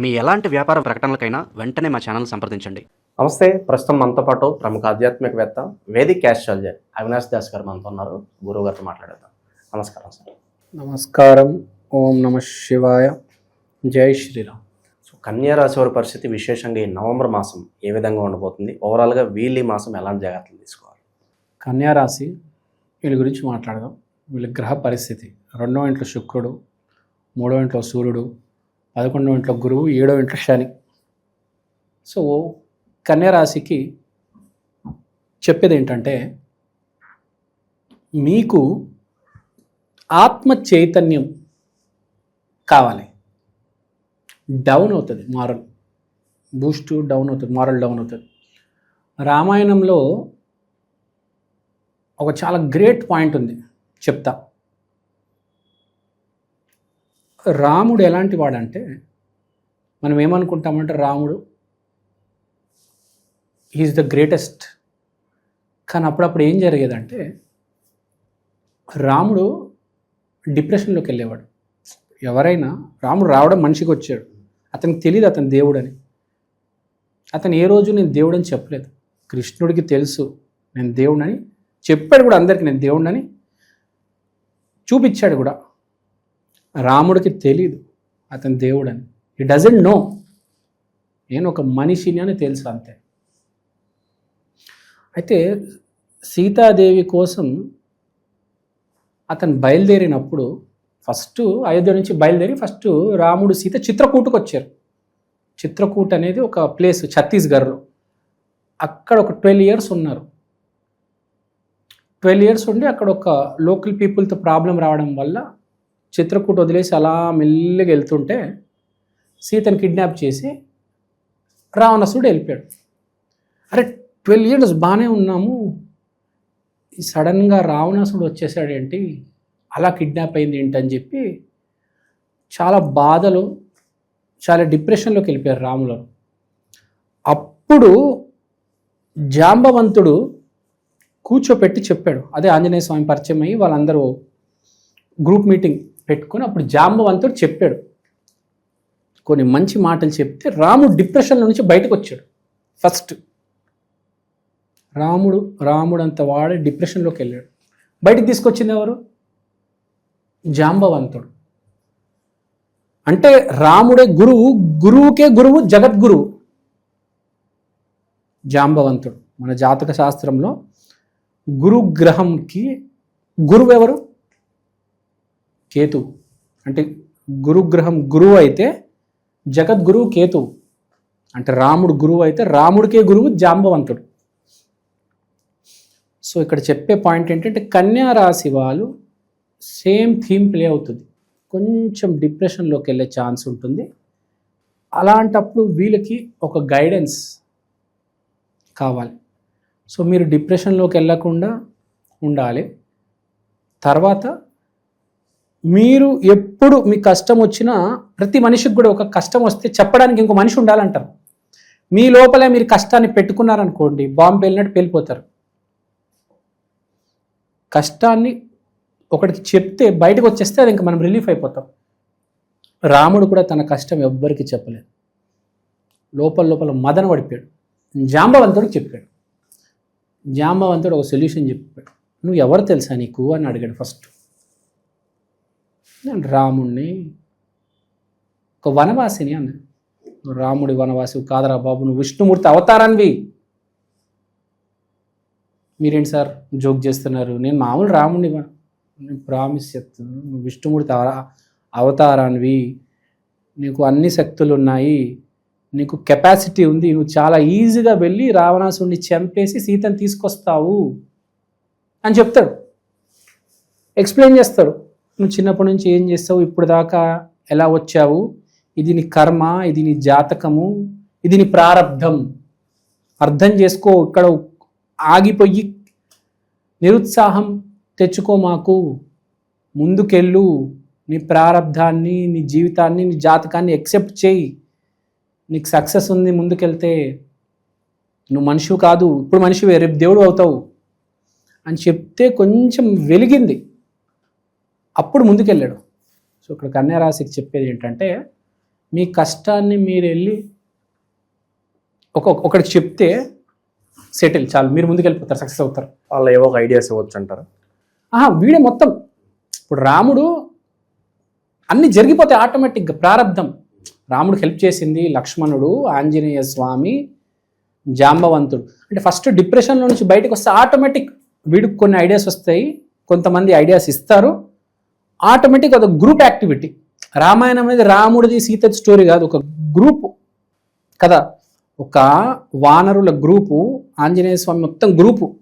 మీ ఎలాంటి వ్యాపార ప్రకటనలకైనా వెంటనే మా ఛానల్ సంప్రదించండి. నమస్తే ప్రస్తుతం మనతో పాటు ప్రముఖ ఆధ్యాత్మికవేత్త వేదిక్ క్యాస్ట్రాలజర్ అవినాష్ దాస్ గారు మనతో ఉన్నారు. గురువు గారితో మాట్లాడదాం నమస్కారం సార్. నమస్కారం. ఓం నమ శివాయ. జై శ్రీరామ్. సో కన్యా రాశి వారి పరిస్థితి విశేషంగా ఈ నవంబర్ మాసం ఏ విధంగా ఉండబోతుంది? ఓవరాల్గా వీళ్ళు ఈ మాసం ఎలాంటి జాగ్రత్తలు తీసుకోవాలి? కన్యా రాశి వీళ్ళ గురించి మాట్లాడదాం. వీళ్ళ గ్రహ పరిస్థితి. రెండో ఇంట్లో శుక్రుడు మూడో ఇంట్లో సూర్యుడు పదకొండవ ఇంట్లో గురువు ఏడో ఇంట్లో శని. సో కన్యారాశికి చెప్పేది ఏంటంటే మీకు ఆత్మ చైతన్యం కావాలి. డౌన్ అవుతుంది మారల్. బూస్ట్ డౌన్ అవుతుంది మారల్ డౌన్ అవుతుంది. రామాయణంలో ఒక చాలా గ్రేట్ పాయింట్ ఉంది చెప్తా. రాముడు ఎలాంటి వాడంటే మనం ఏమనుకుంటామంటే రాముడు ఈజ్ ద గ్రేటెస్ట్ కానీ అప్పుడప్పుడు ఏం జరిగేదంటే రాముడు డిప్రెషన్లోకి వెళ్ళేవాడు. ఎవరైనా రాముడు రావడం మనిషికి వచ్చాడు. అతనికి తెలియదు అతను దేవుడని. అతను ఏ రోజు నేను దేవుడని చెప్పలేదు. కృష్ణుడికి తెలుసు నేను దేవుడని చెప్పాడు కూడా అందరికీ నేను దేవుడని చూపించాడు కూడా. రాముడికి తెలీదు అతను దేవుడని. ఈ డజంట్ నో నేను ఒక మనిషిని అని తెలుసు అంతే. అయితే సీతాదేవి కోసం అతను బయలుదేరినప్పుడు ఫస్ట్ అయోధ్య నుంచి బయలుదేరి ఫస్ట్ రాముడు సీత చిత్రకూటకు వచ్చారు. చిత్రకూట్ అనేది ఒక ప్లేస్ ఛత్తీస్గఢ్లో. అక్కడ ఒక ట్వెల్వ్ ఇయర్స్ ఉన్నారు. ట్వెల్వ్ ఇయర్స్ ఉండి అక్కడ ఒక లోకల్ పీపుల్తో ప్రాబ్లం రావడం వల్ల చిత్రకూట వదిలేసి అలా మెల్లగా వెళ్తుంటే సీతను కిడ్నాప్ చేసి రావణసుడు వెళ్ళిపోయాడు. అరే ట్వెల్వ్ ఇయర్స్ బాగానే ఉన్నాము. సడన్గా రావణాసుడు వచ్చేసాడేంటి? అలా కిడ్నాప్ అయింది ఏంటని చెప్పి చాలా బాధలు చాలా డిప్రెషన్లోకి వెళ్ళిపోయారు రాములు. అప్పుడు జాంబవంతుడు కూర్చోపెట్టి చెప్పాడు. అదే ఆంజనేయ స్వామి పరిచయం అయ్యి వాళ్ళందరూ గ్రూప్ మీటింగ్ పెట్టుకొని అప్పుడు జాంబవంతుడు చెప్పాడు. కొన్ని మంచి మాటలు చెప్తే రాముడు డిప్రెషన్లో నుంచి బయటకు వచ్చాడు. ఫస్ట్ రాముడు రాముడు అంత వాడే డిప్రెషన్లోకి వెళ్ళాడు. బయటికి తీసుకొచ్చింది ఎవరు? జాంబవంతుడు అంటే రాముడే గురువు గురువుకే గురువు జగద్గురువు. జాంబవంతుడు మన జాతక శాస్త్రంలో గురుగ్రహంకి గురువు ఎవరు? కేతు. అంటే గురుగ్రహం గురువు అయితే జగద్గురువు కేతు. అంటే రాముడు గురువు అయితే రాముడికే గురువు జాంబవంతుడు. సో ఇక్కడ చెప్పే పాయింట్ ఏంటంటే కన్యా రాశి వాళ్ళు సేమ్ థీమ్ ప్లే అవుతుంది. కొంచెం డిప్రెషన్లోకి వెళ్ళే ఛాన్స్ ఉంటుంది. అలాంటప్పుడు వీళ్ళకి ఒక గైడెన్స్ కావాలి. సో మీరు డిప్రెషన్లోకి వెళ్ళకుండా ఉండాలి. తర్వాత మీరు ఎప్పుడు మీ కష్టం వచ్చినా ప్రతి మనిషికి కూడా ఒక కష్టం వస్తే చెప్పడానికి ఇంకో మనిషి ఉండాలంటారు. మీ లోపలే మీరు కష్టాన్ని పెట్టుకున్నారనుకోండి బాంబు వెళ్ళినట్టు వెళ్ళిపోతారు కష్టాన్ని ఒకటికి చెప్తే బయటకు వచ్చేస్తే అది ఇంకా మనం రిలీఫ్ అయిపోతాం. రాముడు కూడా తన కష్టం ఎవ్వరికి చెప్పలేదు. లోపల లోపల మదన పడిపోయాడు. జాంబవంతుడికి చెప్పాడు. జాంబవంతుడు ఒక సొల్యూషన్ చెప్పాడు. నువ్వు ఎవరు తెలుసా నీకు? అని అడిగాడు ఫస్ట్ రాముణ్ణి ఒక వనవాసిని అన్న. రాముడి వనవాసి కాదరా బాబు నువ్వు విష్ణుమూర్తి అవతారాన్వి. మీరేంటి సార్ జోక్ చేస్తున్నారు? నేను మామూలు రాముడిని నేను ప్రామిస్ చెప్తున్నాను. నువ్వు విష్ణుమూర్తి అవ- అవతారాన్వి. నీకు అన్ని శక్తులు ఉన్నాయి నీకు కెపాసిటీ ఉంది. నువ్వు చాలా ఈజీగా వెళ్ళి రావణాసుడిని చంపేసి సీతను తీసుకొస్తావు అని చెప్తాడు. ఎక్స్ప్లెయిన్ చేస్తాడు. నువ్వు చిన్నప్పటి నుంచి ఏం చేస్తావు? ఇప్పుడు దాకా ఎలా వచ్చావు? ఇది నీ కర్మ ఇది నీ జాతకము ఇది నీ ప్రారంధం అర్థం చేసుకో ఇక్కడ ఆగిపోయి నిరుత్సాహం తెచ్చుకో మాకు. ముందుకెళ్ళు. నీ ప్రారంధాన్ని నీ జీవితాన్ని నీ జాతకాన్ని ఎక్సెప్ట్ చేయి. నీకు సక్సెస్ ఉంది ముందుకెళ్తే. నువ్వు మనిషి కాదు. ఇప్పుడు మనిషివే రేపు దేవుడు అవుతావు. అని చెప్తే కొంచెం వెలిగింది. అప్పుడు ముందుకెళ్ళాడు. సో ఇక్కడ కన్యారాశికి చెప్పేది ఏంటంటే మీ కష్టాన్ని మీరు వెళ్ళి ఒక ఒకరికి చెప్తే సెటిల్ చాలు. మీరు ముందుకు వెళ్ళిపోతారు సక్సెస్ అవుతారు. వాళ్ళు ఏవో ఒక ఐడియాస్ ఇవ్వచ్చు అంటారు. ఆహా వీడే మొత్తం. ఇప్పుడు రాముడు అన్ని జరిగిపోతాయి ఆటోమేటిక్గా ప్రారంధం రాముడు హెల్ప్ చేసింది లక్ష్మణుడు ఆంజనేయ స్వామి జాంబవంతుడు. అంటే ఫస్ట్ డిప్రెషన్లో నుంచి బయటకు వస్తే ఆటోమేటిక్ వీడికి కొన్ని ఐడియాస్ వస్తాయి కొంతమంది ఐడియాస్ ఇస్తారు. ఆటోమేటిక్ ఒక గ్రూప్ యాక్టివిటీ. రామాయణం అనేది రాముడిది సీత స్టోరీ కాదు ఒక గ్రూప్. కదా? ఒక వానరుల గ్రూపు ఆంజనేయ స్వామి మొత్తం గ్రూపు.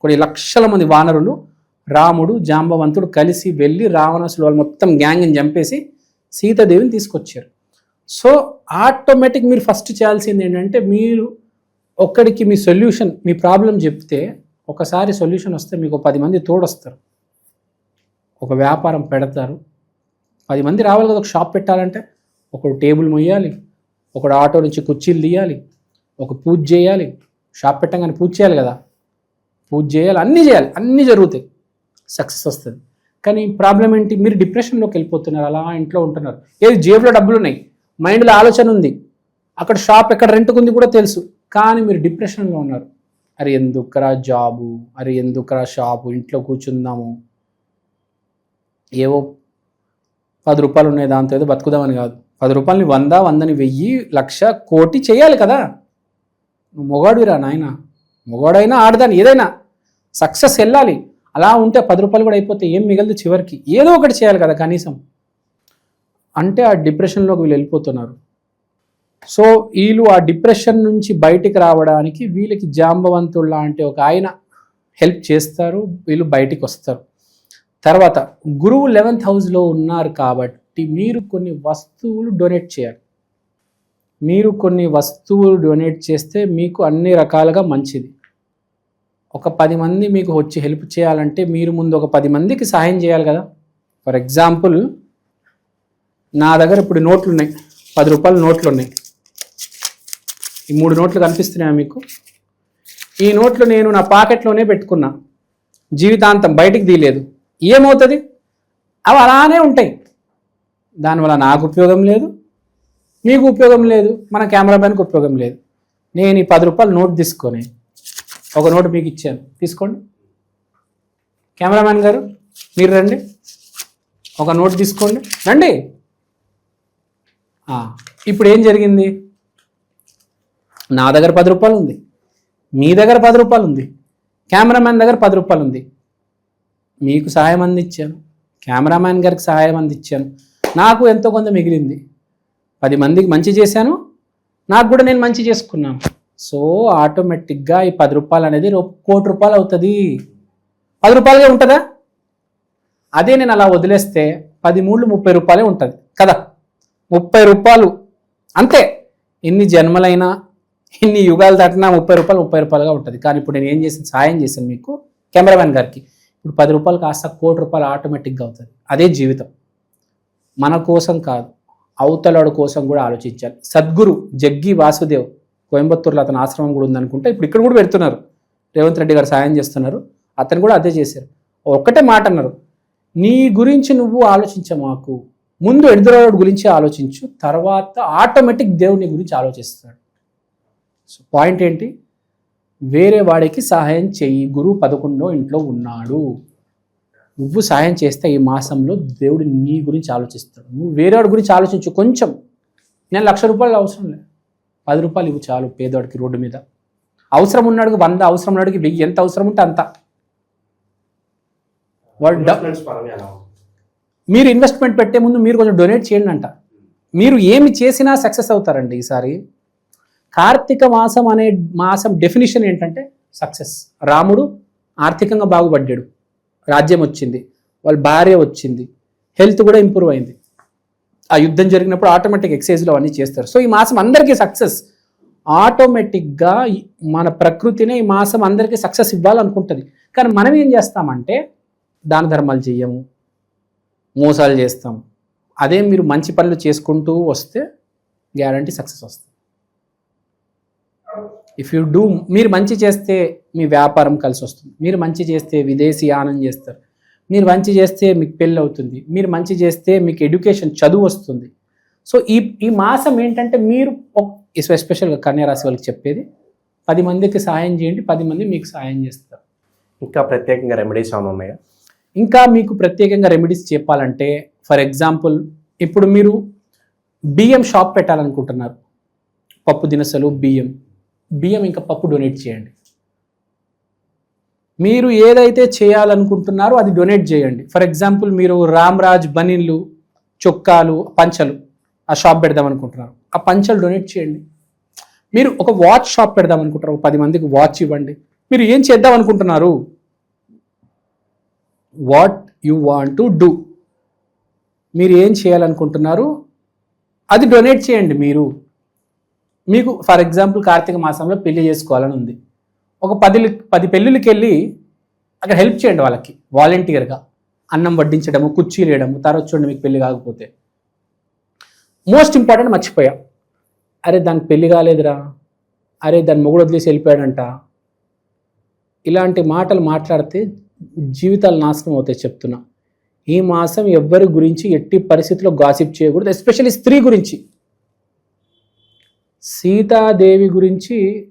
కొన్ని లక్షల మంది వానరులు రాముడు జాంబవంతుడు కలిసి వెళ్ళి రావణాసులు వాళ్ళు మొత్తం గ్యాంగ్ని చంపేసి సీతాదేవిని తీసుకొచ్చారు. సో ఆటోమేటిక్ మీరు ఫస్ట్ చేయాల్సింది ఏంటంటే మీరు ఒక్కడికి మీ సొల్యూషన్ మీ ప్రాబ్లం చెప్తే ఒకసారి సొల్యూషన్ వస్తే మీకు పది మంది తోడొస్తారు. ఒక వ్యాపారం పెడతారు. పది మంది రావాలి కదా ఒక షాప్ పెట్టాలంటే. ఒకడు టేబుల్ మొయ్యాలి ఒకడు ఆటో నుంచి కుర్చీలు తీయాలి ఒక పూజ చేయాలి. షాప్ పెట్టగానే పూజ చేయాలి కదా. పూజ చేయాలి అన్నీ చేయాలి అన్నీ జరుగుతాయి. సక్సెస్ వస్తుంది. కానీ ప్రాబ్లం ఏంటి? మీరు డిప్రెషన్లోకి వెళ్ళిపోతున్నారు అలా ఇంట్లో ఉంటున్నారు. ఏది జేబులో డబ్బులు ఉన్నాయి? మైండ్లో ఆలోచన ఉంది. అక్కడ షాప్ ఎక్కడ రెంట్కు ఉంది కూడా తెలుసు. కానీ మీరు డిప్రెషన్లో ఉన్నారు. అరే ఎందుకురా జాబు? అరే ఎందుకురా షాపు? ఇంట్లో కూర్చుందాము. ఏవో పది రూపాయలు ఉన్నాయి దాంతో ఏదో బతుకుదామని కాదు. పది రూపాయలని వంద వందని వెయ్యి లక్ష కోటి చేయాలి కదా. నువ్వు మొగాడురా నాయన. మొగాడైనా ఆడదాని ఏదైనా. సక్సెస్ వెళ్ళాలి. అలా ఉంటే పది రూపాయలు కూడా అయిపోతే ఏం మిగలదు చివరికి. ఏదో ఒకటి చేయాలి కదా కనీసం. అంటే ఆ డిప్రెషన్లోకి వీళ్ళు వెళ్ళిపోతున్నారు. సో వీళ్ళు ఆ డిప్రెషన్ నుంచి బయటికి రావడానికి వీళ్ళకి జాంబవంతుడు లాంటి ఒక ఆయన హెల్ప్ చేస్తారు. వీళ్ళు బయటికి వస్తారు. తర్వాత గురువు లెవెన్త్ హౌస్లో ఉన్నారు కాబట్టి మీరు కొన్ని వస్తువులు డొనేట్ చేయాలి. మీరు కొన్ని వస్తువులు డొనేట్ చేస్తే మీకు అన్ని రకాలుగా మంచిది. ఒక పది మంది మీకు వచ్చి హెల్ప్ చేయాలంటే మీరు ముందు ఒక పది మందికి సహాయం చేయాలి కదా. ఫర్ ఎగ్జాంపుల్ నా దగ్గర ఇప్పుడు నోట్లు ఉన్నాయి. పది రూపాయల నోట్లు ఉన్నాయి. ఈ మూడు నోట్లు కనిపిస్తున్నాయా మీకు? ఈ నోట్లు నేను నా పాకెట్లోనే పెట్టుకున్నా. జీవితాంతం బయటికి తీయలేదు. ఏమవుతుంది? అవి అలానే ఉంటాయి. దానివల్ల నాకు ఉపయోగం లేదు మీకు ఉపయోగం లేదు మన కెమెరామ్యాన్కి ఉపయోగం లేదు. నేను ఈ పది రూపాయలు నోట్ తీసుకొని ఒక నోట్ మీకు ఇచ్చాను. తీసుకోండి. కెమెరామ్యాన్ గారు మీరు రండి. ఒక నోట్ తీసుకోండి. రండి. ఇప్పుడు ఏం జరిగింది? నా దగ్గర పది రూపాయలు ఉంది. మీ దగ్గర పది రూపాయలు ఉంది. కెమెరామ్యాన్ దగ్గర పది రూపాయలు ఉంది. మీకు సహాయం అందించాను. కెమెరామ్యాన్ గారికి సహాయం అందించాను. నాకు ఎంతో కొంత మిగిలింది. పది మందికి మంచి చేశాను. నాకు కూడా నేను మంచి చేసుకున్నాను. సో ఆటోమేటిక్గా ఈ పది రూపాయలు అనేది కోటి రూపాయలు అవుతుంది. పది రూపాయలుగా ఉంటుందా? అదే నేను అలా వదిలేస్తే పది మూడు ముప్పై రూపాయలే ఉంటుంది. కదా? ముప్పై రూపాయలు. అంతే. ఎన్ని జన్మలైనా ఎన్ని యుగాలు దాటినా ముప్పై రూపాయలు ముప్పై రూపాయలుగా ఉంటుంది. కానీ ఇప్పుడు నేను ఏం చేసాను సాయం చేశాను మీకు కెమెరామెన్ గారికి. ఇప్పుడు పది రూపాయలు కాస్త కోటి రూపాయలు ఆటోమేటిక్గా అవుతుంది. అదే జీవితం. మన కోసం కాదు అవతలడు కోసం కూడా ఆలోచించాలి. సద్గురు జగ్గి వాసుదేవ్ కోయంబత్తూరులో అతని ఆశ్రమం కూడా ఉందనుకుంటే ఇప్పుడు ఇక్కడ కూడా పెడుతున్నారు. రేవంత్ రెడ్డి గారు సాయం చేస్తున్నారు. అతను కూడా అదే చేశారు. ఒక్కటే మాట అన్నారు. నీ గురించి నువ్వు ఆలోచించ మాకు. ముందు ఎదురోడు గురించి ఆలోచించు. తర్వాత ఆటోమేటిక్ దేవుని గురించి ఆలోచిస్తాడు. సో పాయింట్ ఏంటి? వేరే వాడికి సహాయం చెయ్యి గురువు పదకొండో ఇంట్లో ఉన్నాడు. నువ్వు సహాయం చేస్తే ఈ మాసంలో దేవుడు నీ గురించి ఆలోచిస్తాడు. నువ్వు వేరేవాడి గురించి ఆలోచించు కొంచెం. నేను లక్ష రూపాయలు అవసరం లేదు. పది రూపాయలు ఇవ్వు చాలు పేదవాడికి రోడ్డు మీద. అవసరం ఉన్నాడికి వంద అవసరం ఉన్నాడికి వెయ్యి. ఎంత అవసరం ఉంటే అంత. వాడు మీరు ఇన్వెస్ట్మెంట్ పెట్టే ముందు మీరు కొంచెం డొనేట్ చేయండి అంట. మీరు ఏమి చేసినా సక్సెస్ అవుతారండి ఈసారి. కార్తీక మాసం అనే మాసం డెఫినేషన్ ఏంటంటే సక్సెస్ రాముడు ఆర్థికంగా బాగుపడ్డాడు. రాజ్యం వచ్చింది. వాళ్ళ భార్య వచ్చింది. హెల్త్ కూడా ఇంప్రూవ్ అయింది. ఆ యుద్ధం జరిగినప్పుడు ఆటోమేటిక్ ఎక్సైజ్లో అవన్నీ చేస్తారు. సో ఈ మాసం అందరికీ సక్సెస్ ఆటోమేటిక్గా మన ప్రకృతినే ఈ మాసం అందరికీ సక్సెస్ ఇవ్వాలనుకుంటుంది. కానీ మనం ఏం చేస్తామంటే దాన ధర్మాలు చేయము మోసాలు చేస్తాం అదే మీరు మంచి పనులు చేసుకుంటూ వస్తే గ్యారంటీ సక్సెస్ వస్తుంది. ఇఫ్ యూ డూ మీరు మంచి చేస్తే మీ వ్యాపారం కలిసి వస్తుంది. మీరు మంచి చేస్తే విదేశీ యానం చేస్తారు. మీరు మంచి చేస్తే మీకు పెళ్ళి అవుతుంది. మీరు మంచి చేస్తే మీకు ఎడ్యుకేషన్ చదువు వస్తుంది. సో ఈ ఈ మాసం ఏంటంటే మీరు ఎస్పెషల్గా కన్యారాశి వాళ్ళకి చెప్పేది పది మందికి సాయం చేయండి పది మంది మీకు సాయం చేస్తారు. ఇంకా ప్రత్యేకంగా రెమెడీస్ ఉన్నాయా? ఇంకా మీకు ప్రత్యేకంగా రెమెడీస్ చెప్పాలంటే ఫర్ ఎగ్జాంపుల్ ఇప్పుడు మీరు బియ్యం షాప్ పెట్టాలనుకుంటున్నారు. పప్పు దినుసులు బియ్యం. బియ్యం ఇంకా పప్పు డొనేట్ చేయండి. మీరు ఏదైతే చేయాలనుకుంటున్నారో అది డొనేట్ చేయండి. ఫర్ ఎగ్జాంపుల్ మీరు రామ్రాజ్ బనిన్లు చొక్కాలు పంచలు ఆ షాప్ పెడదాం అనుకుంటున్నారు. ఆ పంచలు డొనేట్ చేయండి. మీరు ఒక వాచ్ షాప్ పెడదాం అనుకుంటున్నారు. ఒక పది మందికి వాచ్ ఇవ్వండి. మీరు ఏం చేద్దాం అనుకుంటున్నారు? What you want to do మీరు ఏం చేయాలనుకుంటున్నారు? అది డొనేట్ చేయండి మీరు. మీకు ఫర్ ఎగ్జాంపుల్ కార్తీక మాసంలో పెళ్ళి చేసుకోవాలని ఉంది. ఒక పది పది పెళ్ళిళ్ళకి వెళ్ళి అక్కడ హెల్ప్ చేయండి వాళ్ళకి వాలంటీర్గా అన్నం వడ్డించడము కుర్చీలు వేయడము తర్వాత చూడండి మీకు పెళ్ళి కాకపోతే. మోస్ట్ ఇంపార్టెంట్ మర్చిపోయా. అరే దానికి పెళ్ళి కాలేదురా. అరే దాని మొగుడు వదిలేసి వెళ్ళిపోయాడంట. ఇలాంటి మాటలు మాట్లాడితే జీవితాలు నాశనం అవుతాయి చెప్తున్నా. ఈ మాసం ఎవ్వరి గురించి ఎట్టి పరిస్థితుల్లో గాసిప్ చేయకూడదు ఎస్పెషల్లీ స్త్రీ గురించి. సీతాదేవి గురించి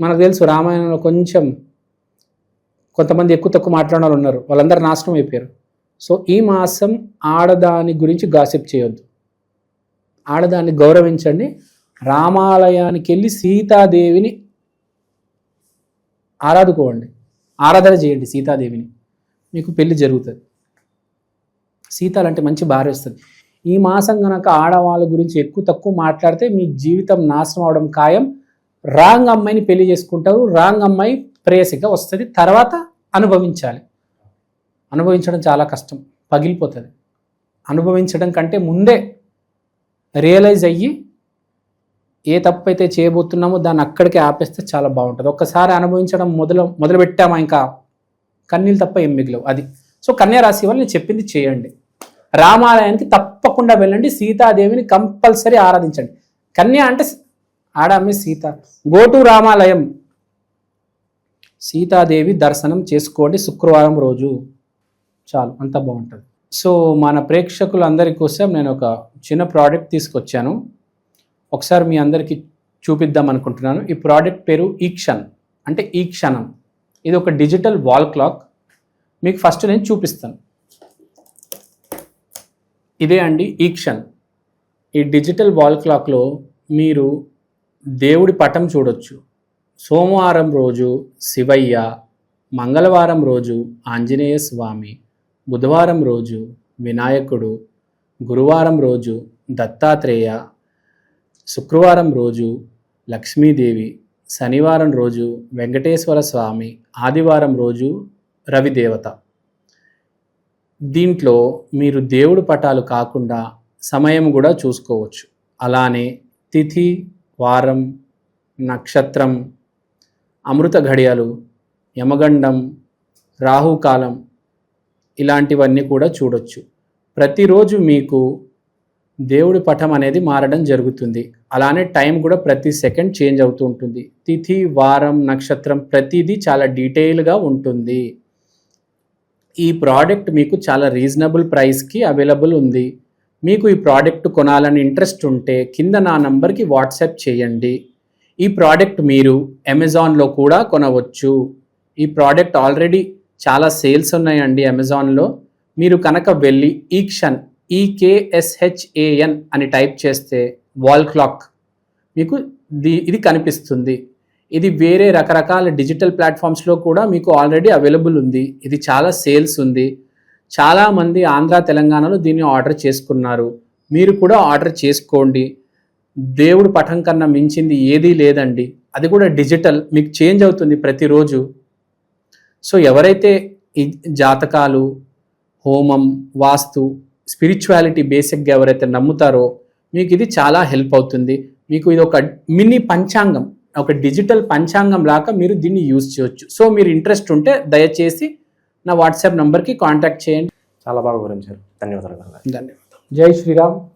మనకు తెలుసు రామాయణంలో కొంచెం కొంతమంది ఎక్కువ తక్కువ మాట్లాడిన వాళ్ళు ఉన్నారు. వాళ్ళందరూ నాశనం అయిపోయారు. సో ఈ మాసం ఆడదాని గురించి గాసిప్ చేయొద్దు. ఆడదాన్ని గౌరవించండి. రామాలయానికి వెళ్ళి సీతాదేవిని ఆరాధుకోండి ఆరాధన చేయండి సీతాదేవిని. మీకు పెళ్ళి జరుగుతుంది. సీతాలంటే మంచి భార్య వస్తుంది. ఈ మాసం కనుక ఆడవాళ్ళ గురించి ఎక్కువ తక్కువ మాట్లాడితే మీ జీవితం నాశనం అవడం ఖాయం. రాంగ్ అమ్మాయిని పెళ్ళి చేసుకుంటారు. రాంగ్ అమ్మాయి ప్రేయసిగా వస్తుంది. తర్వాత అనుభవించాలి. అనుభవించడం చాలా కష్టం. పగిలిపోతుంది. అనుభవించడం కంటే ముందే రియలైజ్ అయ్యి ఏ తప్పు అయితే చేయబోతున్నామో దాన్ని అక్కడికి ఆపేస్తే చాలా బాగుంటుంది. ఒక్కసారి అనుభవించడం మొదలు మొదలుపెట్టామా ఇంకా? కన్నీళ్ళు తప్ప ఏం మిగిలవు. అది. సో కన్యా రాశి వాళ్ళు నేను చెప్పింది చేయండి. రామాలయానికి తప్పకుండా వెళ్ళండి. సీతాదేవిని కంపల్సరీ ఆరాధించండి. కన్య అంటే ఆడామే సీత. గోటు రామాలయం. సీతాదేవి దర్శనం చేసుకోండి శుక్రవారం రోజు. చాలు అంత బాగుంటుంది. సో మన ప్రేక్షకులందరి కోసం నేను ఒక చిన్న ప్రోడక్ట్ తీసుకొచ్చాను. ఒకసారి మీ అందరికీ చూపిద్దాం అనుకుంటున్నాను. ఈ ప్రోడక్ట్ పేరు ఈక్షన్ అంటే ఈ క్షణం. ఇది ఒక డిజిటల్ వాల్ క్లాక్. మీకు ఫస్ట్ నేను చూపిస్తాను. ఇదే అండి ఈక్షన్ ఈ డిజిటల్ వాల్ క్లాక్లో మీరు దేవుడి పటం చూడొచ్చు. సోమవారం రోజు శివయ్య మంగళవారం రోజు ఆంజనేయ స్వామి బుధవారం రోజు వినాయకుడు గురువారం రోజు దత్తాత్రేయ శుక్రవారం రోజు లక్ష్మీదేవి శనివారం రోజు వెంకటేశ్వర స్వామి ఆదివారం రోజు రవిదేవత. దీంట్లో మీరు దేవుడు పటాలు కాకుండా సమయం కూడా చూసుకోవచ్చు. అలానే తిథి వారం నక్షత్రం అమృత ఘడియలు యమగండం రాహుకాలం ఇలాంటివన్నీ కూడా చూడొచ్చు. ప్రతిరోజు మీకు దేవుడి పటం అనేది మారడం జరుగుతుంది. అలానే టైం కూడా ప్రతి సెకండ్ చేంజ్ అవుతూ ఉంటుంది. తిథి వారం నక్షత్రం ప్రతిదీ చాలా డీటెయిల్గా ఉంటుంది. ఈ ప్రోడక్ట్ మీకు చాలా రీజనబుల్ ప్రైస్కి అవైలబుల్ ఉంది. మీకు ఈ ప్రోడక్ట్ కొనాలని ఇంట్రెస్ట్ ఉంటే కింద నా నంబర్కి వాట్సాప్ చేయండి. ఈ ప్రోడక్ట్ మీరు అమెజాన్లో కూడా కొనవచ్చు. ఈ ప్రోడక్ట్ ఆల్రెడీ చాలా సేల్స్ ఉన్నాయండి అమెజాన్లో మీరు కనుక వెళ్ళి ఈక్షన్ ఈకేఎస్హెచ్ఏఎన్ అని టైప్ చేస్తే వాల్ క్లాక్ మీకు ది ఇది కనిపిస్తుంది. ఇది వేరే రకరకాల డిజిటల్ ప్లాట్ఫామ్స్లో కూడా మీకు ఆల్రెడీ అవైలబుల్ ఉంది. ఇది చాలా సేల్స్ ఉంది. చాలామంది ఆంధ్ర తెలంగాణలో దీన్ని ఆర్డర్ చేసుకున్నారు. మీరు కూడా ఆర్డర్ చేసుకోండి. దేవుడు పటం కన్నా మించింది ఏదీ లేదండి. అది కూడా డిజిటల్. మీకు చేంజ్ అవుతుంది ప్రతిరోజు. సో ఎవరైతే ఈ జాతకాలు హోమం వాస్తు స్పిరిచువాలిటీ బేసిక్గా ఎవరైతే నమ్ముతారో మీకు ఇది చాలా హెల్ప్ అవుతుంది. మీకు ఇది ఒక మినీ పంచాంగం. ఒక డిజిటల్ పంచాంగం లాగా మీరు దీన్ని యూజ్ చేయొచ్చు. సో మీరు ఇంట్రెస్ట్ ఉంటే దయచేసి నా వాట్సాప్ నంబర్కి కాంటాక్ట్ చేయండి. చాలా బాగా వివరించారు. ధన్యవాదాలు. ధన్యవాదాలు. జై శ్రీరామ్.